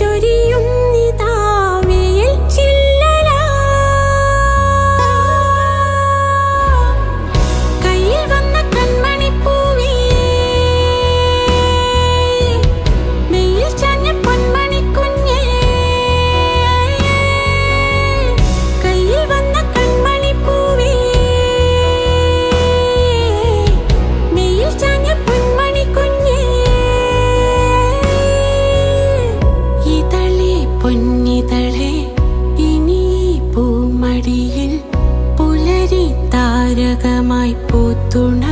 ചൊരിയും Turna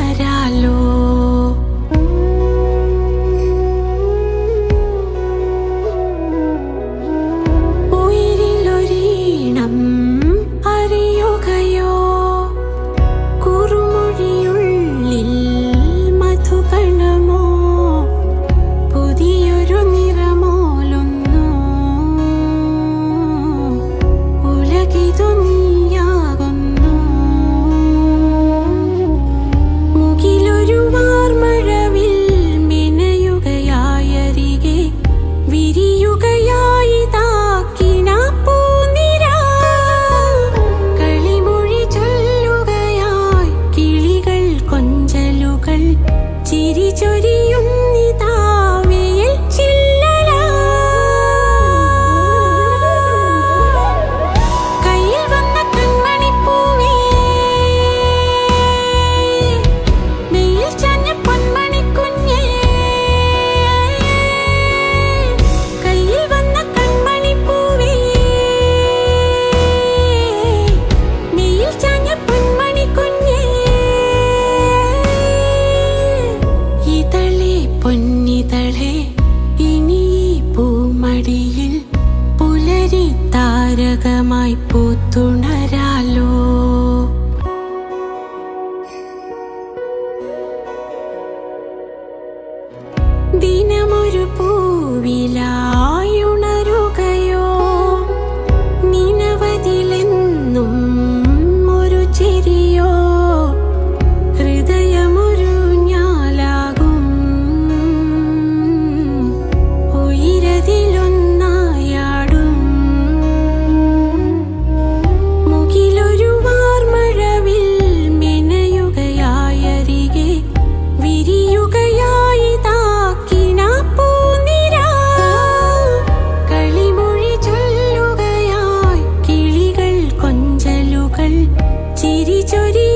മകളെ ഇനി പൂമടിയിൽ പുലരി താരകമായി പൂത്തുണരാലോ? ദിനമൊരു പൂവിലാ chori.